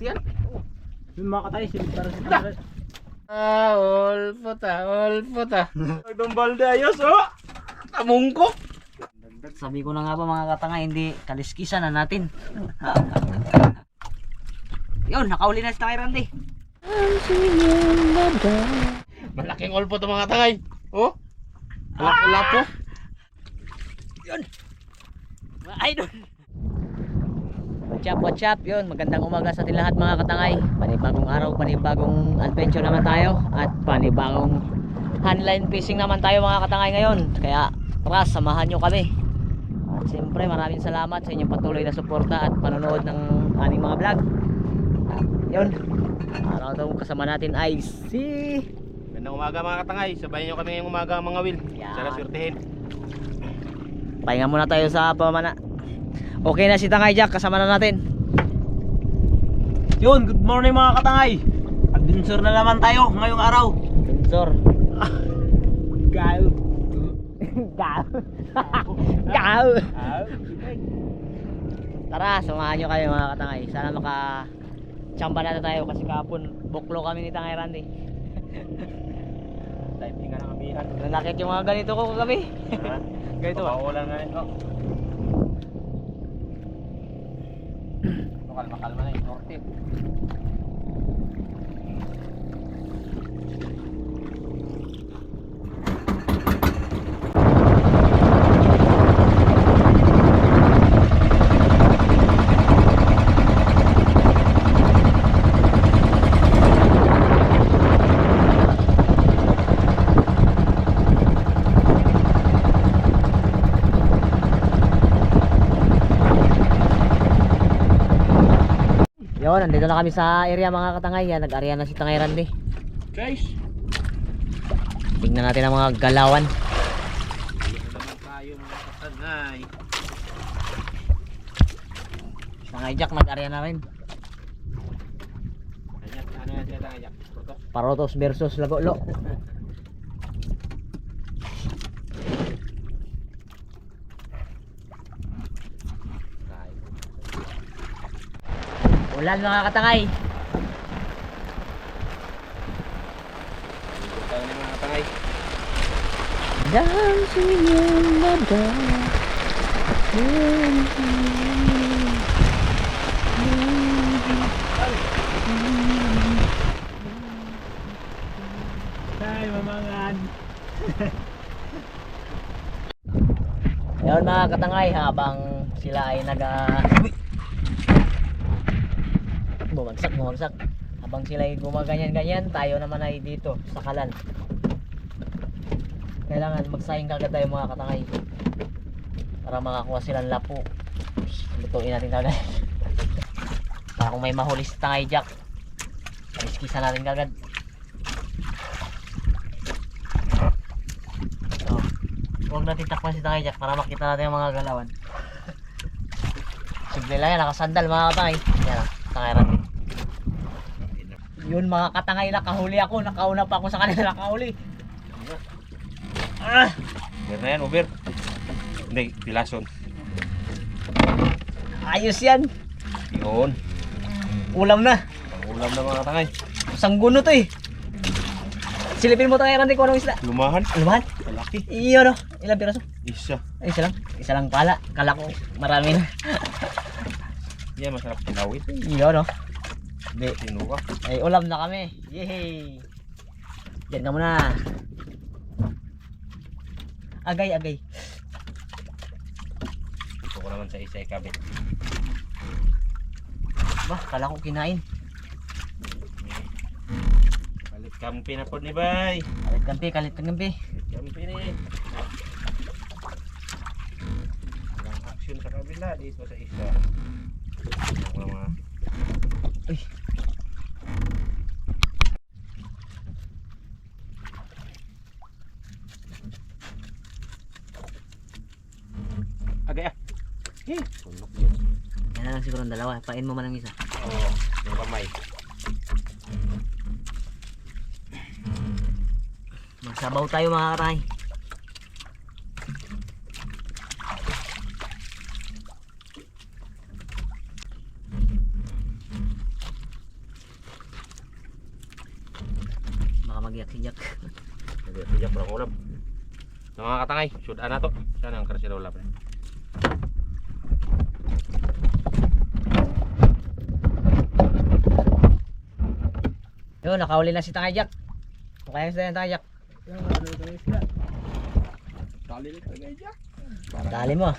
yan. Yung mga katay, silip para sa kamera. Ah, all puta, all puta. Nagdambalde ayos oh! Tamungkok. Sabi ko na nga ba mga katanga, hindi kaliskisan na natin. Yun, nakauli na si Takay Randy. Malaking all puta mga tangay. Oh. Wala po. Mga idol. What's up, what's up? Yun, magandang umaga sa ating lahat mga katangay. Panibagong araw, panibagong adventure naman tayo. At panibagong handline fishing naman tayo mga katangay ngayon. Kaya tara, samahan nyo kami. At siyempre maraming salamat sa inyong patuloy na suporta at panonood ng aming mga vlog. Yun, araw daw kasama natin ay si... Gandang umaga mga katangay. Sabayan nyo kami ngayong umaga mga wil. Yan. Sana swertehin. Pahinga muna tayo sa pamana. Okay na si Tangay Jack, kasama na natin. Yun, good morning mga katangay! Adventure na naman tayo ngayong araw. Sensor. Gayo. Gaw. Gaw. Tara, samahan nyo kayo mga katangay. Sana maka chamba natin tayo kasi kahapon buklo kami ni Tangay Randy. Diving ka ng amihan. Nanakit yung mga ganito ko kagabi. Ganito ba? Papawalan nga ito. Ito kalma-kalma na yung norte. Yun, nandito na kami sa area mga katangay. Yan, nag-area na si Tangay Randy. Guys! Tingnan natin ang mga galawan. Naman tayo mga katangay. Tangay Jack, nag-area na rin. Ano yan siya tangay Jack? Parotos versus Lagolo. Ulan mga katangay. Tayo ng mga katangay. Dancing in the dark. Mamangan. Ngayon mga katangay habang sila ay naga bumagsak bumagsak. Habang sila ay gumaganyan-ganyan tayo naman ay dito sa kalan. Kailangan magsayang kagad tayo mga katangay para makakuha silang lapo lutuin natin kagad para kung may mahuli si tangay jack iskisa natin kagad. Oh, huwag natin takpan si tangay jack para makita natin ang mga galawan. Simple lang yan nakasandal mga katangay yan natin yun mga katangay nakahuli ako nakauna pa ako sa kanila nakahuli ah, Over na yan, over. Hindi, pilason. ayos yan Yun. ulam na Pangulam na mga katangay. sangguno to eh silipin mo tangay natin kung anong isla Lumahan. lumahan Malaki. iyo no ilang piraso Isa. ay isa lang isa lang pala kala ko marami na Yan, masarap tinawit. iyo no Hindi. Tinuka. Ay, ulam na kami. Yay! Diyan ka muna. Agay, agay. Gusto ko naman sa isa ikabit. Bah, kala ko kinain. Kalit kampi na po ni Bay. Kalit kampi, kalit kampi. Kalit kampi ni. Walang action sa kabila. Dito sa isa. Mga Uy. agay ah. Yun. Yan lang siguro ang dalawa. Pain mo man ang isa. Oo, yung kamay. Magsabaw tayo mga karay. Si. Hindi, tijak parang ulam. Sa mga katangay, shoot na to. Sana ang karsirola pa. Yun, nakauli na si Tangay Jack. O kaya sila yung Tangay Jack. Dali na tagay Jack. Dali mo.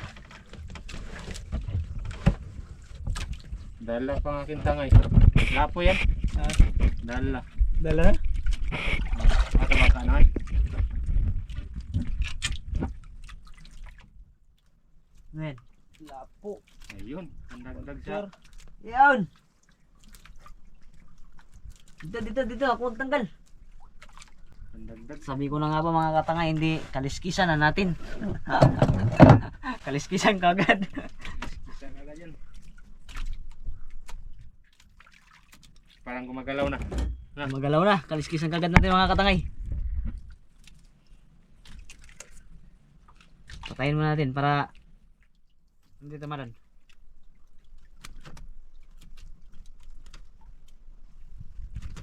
Dala pa ang aking tangay. Lapo yan. Dala. Dala? Ka na? Men. Lapo. Ayun, ang dagdag siya. Yun. Dito, dito, dito. Ako ang tanggal. Ang dagdag. Sabi ko na nga ba mga katanga, hindi kaliskisan na natin. kaliskisan kagad. Isa ka yan. Parang gumagalaw na. Magalaw na, kaliskisan kagad natin mga katangay. Patayin muna natin para hindi tamaran.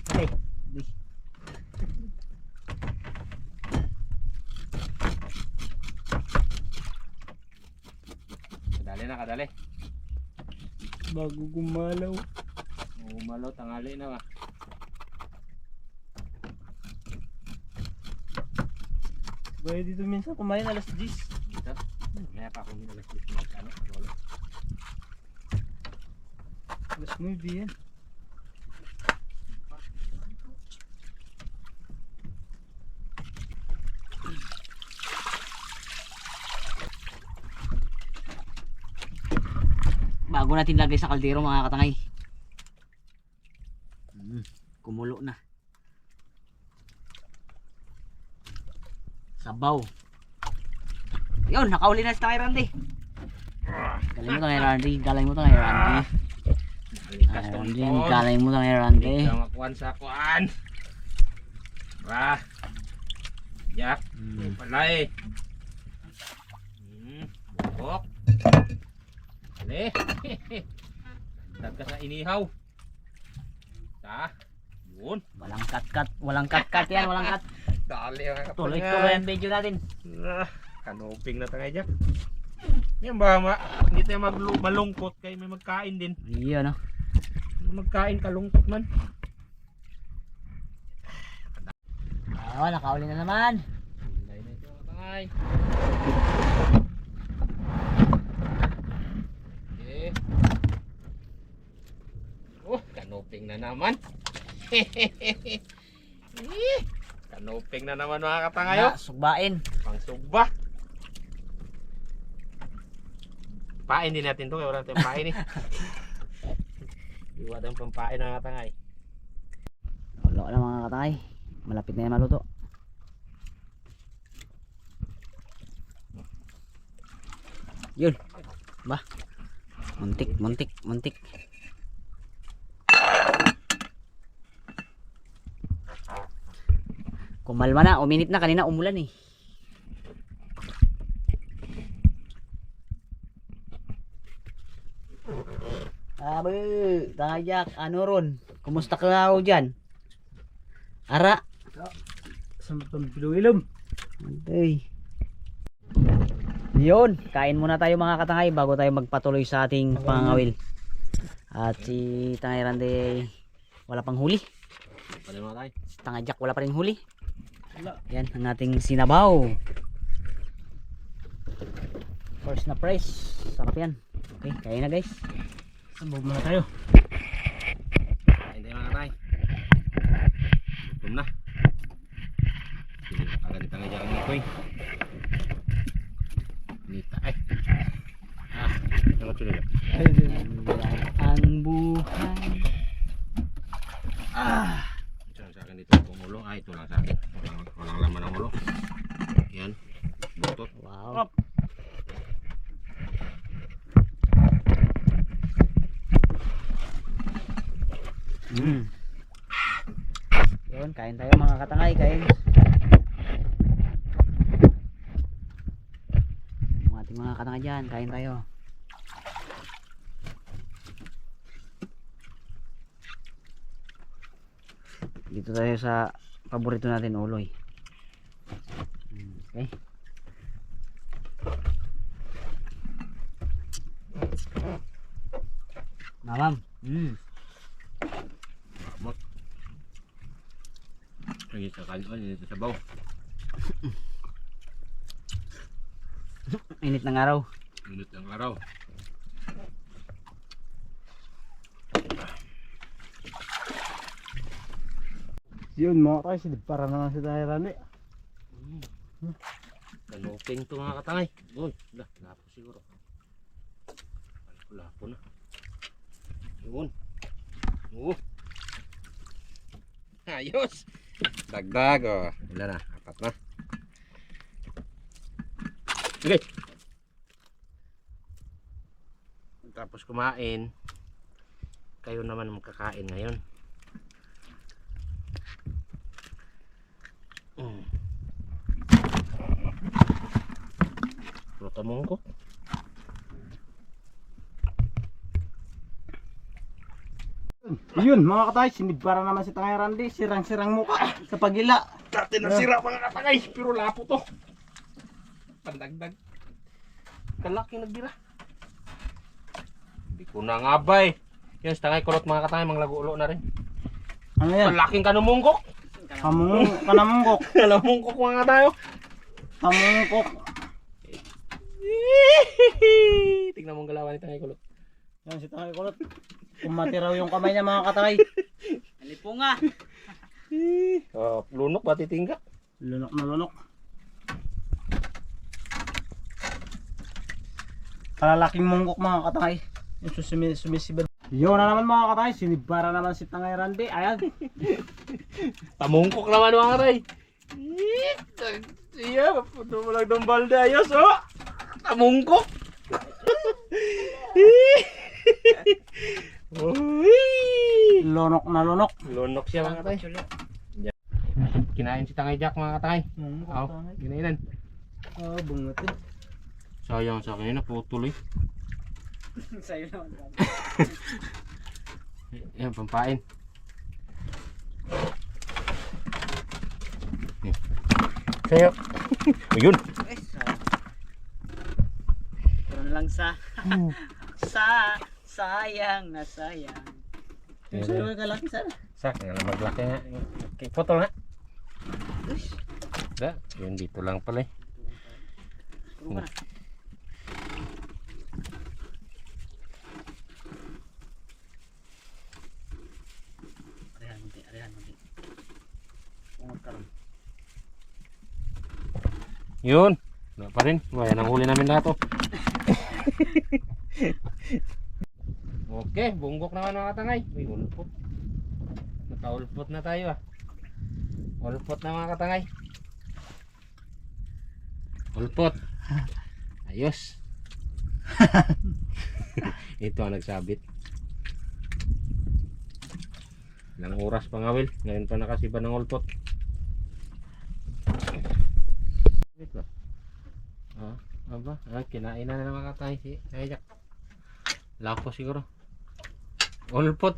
Okay. Kadali na, kadali. Bago gumalaw. Umalaw, tangali na ba? Bayo dito minsan kumain alas 10. Maya pa akong minalas dito. Ano? Wala. Alas 9 yan. Bago natin lagay sa kaldero mga katangay. Mm, kumulo na. Sabaw. Yun, nakauli na si Tangay Randy. Galing mo Tangay Randy. Galing mo Tangay Randy. Tangay tong Randy. Galing mo Tangay Randy. Hindi ka makuhan sa kuan. Ba. Yak. Mm. Palay. Hmm. Bukok. Ale. Dag ka sa inihaw. Ta. Yun. Walang cut-cut. Walang cut-cut yan. Walang cut. Dali Tuloy-tuloy ang video natin. Kanoping na tayo dyan. Yan ba, ma hindi tayo malungkot kay may magkain din. Iyon no. Magkain kalungkot man. Oo, nakauli na naman. Dahil na ito tangay. Okay. Oh, kanoping na naman. Eh, kanoping na naman mga katangayo. Na, sugbain. Pang sugba. Pain din natin to, kaya wala tayong pain eh. Iwa tayong pampain mga katangay. Wala na mga katangay. Malapit na yan maluto. Yun. Ba. Muntik, muntik, muntik. Kumalma na, uminit na kanina umulan eh. Abe, tajak, ano ron? Kumusta ka ako dyan? Ara. Sa pambilong Ay. Yun, kain muna tayo mga katangay bago tayo magpatuloy sa ating pangawil. At si Tangay Rande wala pang huli. Si Tangay Jack wala pa rin huli. Yan ang ating sinabaw. First na price. Sarap yan. Okay, kain na guys. Sabog muna tayo. Kain tayo mga katangay. Gutom na. Agad nga dyan ang ikoy. Nita, ay. Ah, ano ko dyan? Ang buhay. Ah. Ito lang sa akin dito ang ulo. Ay, ito lang sa akin. Walang, walang laman ng ulo. Yan. Butot. Wow. Mm. Yun, kain tayo mga katangay, kain. Yung ating dyan, kain tayo. Dito tayo sa paborito natin uloy. Okay. Mamam. Mm. Lagi sa kanon, yun sa sabaw. Init ng araw. Minute ng araw. Yun mga tayo, sinipara naman si tayo rani. Kanuping to mga katangay. Uy, lah, lapo siguro. Lapo, na. Yun. Oo. Ayos. Dagdag oh. Ilan na? Apat na. Okay. Tapos kumain. Kayo naman ang makakain ngayon. Mm. Mo ko. Yun mga katay, sinipara naman si Tangay Randy. Sirang-sirang muka sa pagila. Dati nasira mga katangay, pero lapo to. Pandagdag. Kalaki nagbira. Hindi ko na nga ba eh. Yan, sa tangay kulot mga katangay, mga lagulo na rin. Ano yan? Malaking kanumungkok. Kamung, kanamungkok. Kanumungkok mga tayo. Kamungkok. Tingnan mo ang galawan ni tangay kulot. Yan si Tangay Kulot. Kumati raw yung kamay niya mga katay. Alipunga. Oh, lunok ba titingga? Lunok na lunok. Kalalaking munggok mga katay. Yung susumi, sumisibad. Yun na naman mga katay, sinibara naman si Tangay Randy. Ayan. Tamungkok naman mga katay. Iya, lang ng balde. Ayos oh. Tamungkok. Uy! Lunok na lunok. Lunok siya mga katay. Kinain si Tangay Jack mga katay. Aw, Tangay. ginainan. Oh, bungatin. Sayang sa akin na putol eh. Sa'yo naman. Yan, pampain. Sa'yo. Ayun. Meron lang sa sa sayang na sayang. Yung sa'yo ay kalaki sana. Nga lang maglaki nga. Okay, putol nga. Da, yun dito lang pala eh. Puro ka na. Arehan munti, arehan munti. Ungot ka ron. Yun. Wala pa rin. Wala nang huli namin lahat oh. okay, bunggok naman mga katangay. Uy, ulpot. Naka-ulpot na tayo ah. Ulpot na mga katangay. Ulpot. Ayos. Ito ang nagsabit. Ilang oras pa nga Will. Ngayon pa nakasiba ng ulpot. Wait ba? Ah, aba, ah, kinain na na mga katay si Najak. Lapo siguro. Ulpot.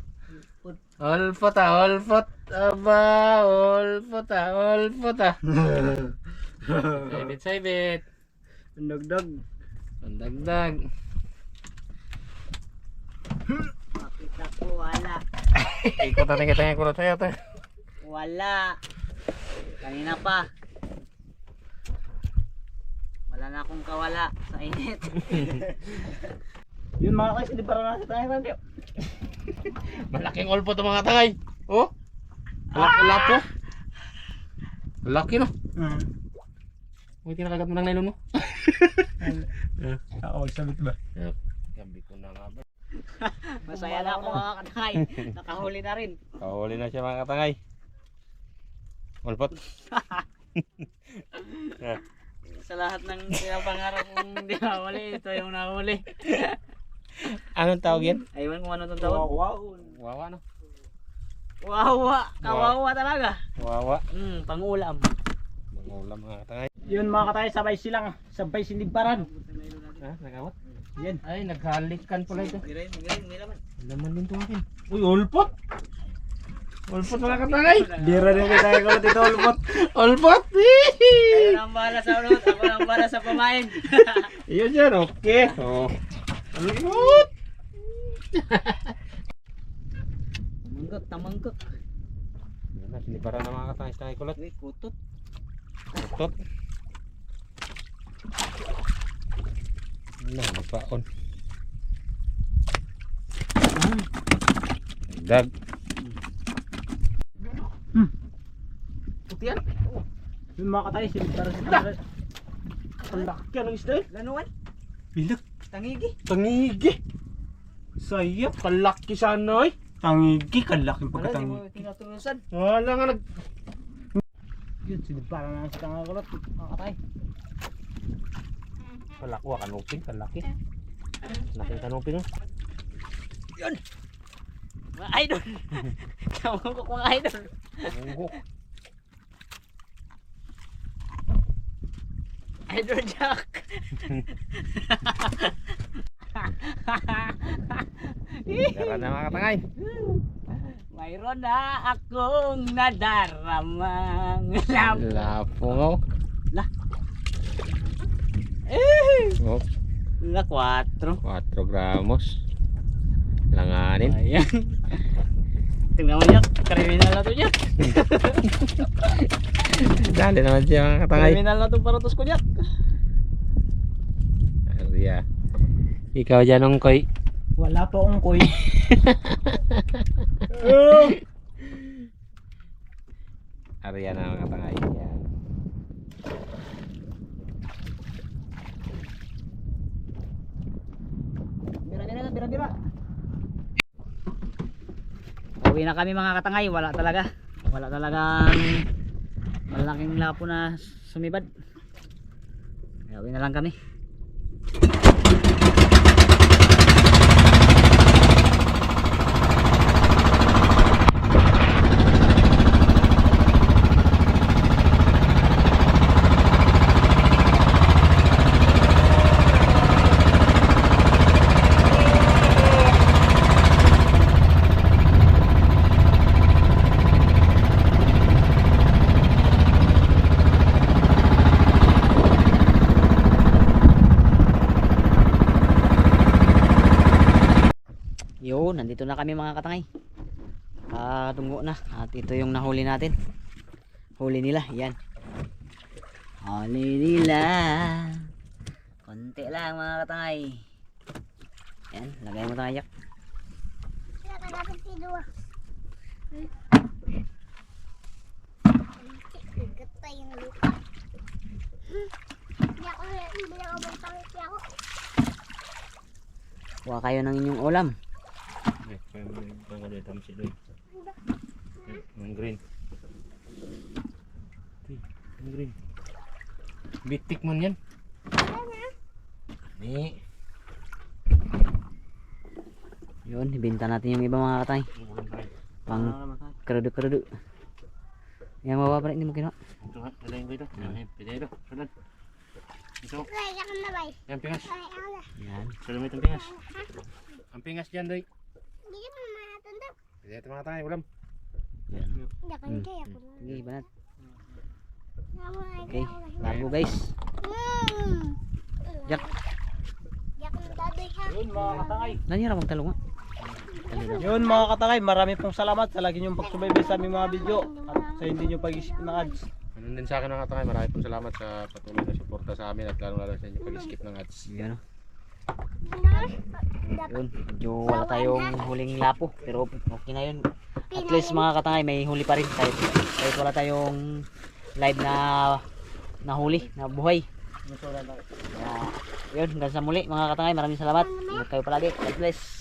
Ulpot ah, ulpot. Aba, ulpot ah, ulpot ah. Saibit, saibit. Nagdag. Pandagdag. Makita ko, wala. Ikot natin kita yung kulot sa'yo. Wala. Kanina pa. Wala na akong kawala sa init. Yun mga katay, sinibara naman si Tangay Randy. Malaking ulpot ang mga tangay. Oh. Malaki lapo. Malaki no. Hmm. Uy, tinakagat mo ng nylon mo. Ako magsabit ba? Gabi ko na nga ba. Masaya na ako mga katangay. Nakahuli na rin. Kahuli na siya mga katangay. Ulpot. Sa lahat ng pinapangarap kong di nahuli, ito yung nahuli. Anong tawag yan? Aywan kung ano itong tawag. wow. Wawa no? Wawa. Kawawa talaga. Wawa. Hmm, pangulam. Mangulam mga katangay. Yun mga katay, sabay silang, sabay sinibaran. Ha? Nagawat? Yan. Ay, naghalikan pala ito. Mirin, mirin, may laman. Laman din ito akin. Uy, ulpot! Ulpot mga katangay. Bira din kita ko dito ulpot. Ulpot. Kayo na ang bahala sa ulot, ako na ang bahala sa pamain. Iyon dyan, okay. Oh. Ulpot. Yan na, sinibara na mga katangay sa kulot. Uy, kutot. Ulpot. Na, magpaon. Dag. Putian. Yung mga katay, sinibara si tangay. Ang laki ng isda. Lanuan. Bilag. Tangigi. Tangigi. Sayap, kalaki sana eh. Tangigi, kalaking Wala, di mo tinatulusan. Wala nga nag... Yun, sinibara na si tangay kulot. Mga katay. Kalaki, wa kanupin, kalaki. Laking kanupin oh. Mga idol. Tamanggok mga idol. Munggok. Idol Jack. Tara na mga katangay. Mayroon na akong nadaramang labo. Lapungaw. Lah. Oh, Na 4. 4 gramos. Langanin. Ayan. Tingnan mo Jack. Kriminal na to Jack. Dali naman siya mga katangay. Kriminal na to parutos ko Jack. Ariya. Ikaw dyan ang koy. Wala po akong koy. Ariya na mga katangay. Yan. Bira bira bira bira. Uwi na kami mga katangay, wala talaga. Wala talagang malaking lapo na sumibad. Uwi na lang kami. Nandito na kami mga katangay. Tungo na. At ito yung nahuli natin. Huli nila, yan. Huli nila. Konti lang mga katangay. Yan, lagay mo ako. Kuha kayo ng inyong ulam. Eh, kaya mo yung pang ano tamsi doon. Ang green. Uy, Ang green. Bitik man yan. Ni. Yun, ibenta natin yung iba mga katangay. Pang kredo-kredo. Yan mababa rin, hindi mo kinuha. Ito nga, dalayin ko ito. Yan, pwede ito. Sunod. Ito. Kaya ka na ba? Yan, pingas. Kaya ka na. Yan. Sunod mo itong pingas. Ang pingas dyan, doy. Hindi naman matanda. Ito mga tayo, ulam. Yan. Hindi ka Hmm. kaya ko banat. Naman, Okay, labo guys. Jack. Yak ng dadoy ha. Yun mga katangay. Nangyara magtalong nga. Yun mga katangay, marami pong salamat sa lagi niyong pagsubaybay sa aming mga video at sa hindi niyo pag-isip ng ads. Ganun din sa akin mga katangay. Marami pong salamat sa patuloy na suporta sa amin at lalo lalo sa inyo pag-skip ng ads. Yan o. Yun, medyo wala tayong huling lapo. Pero okay na yun. At least mga katangay, may huli pa rin. Kahit, kahit wala tayong live na nahuli, na buhay. Kaya, yun, hanggang sa muli mga katangay. Maraming salamat. Ingat kayo palagi. God bless.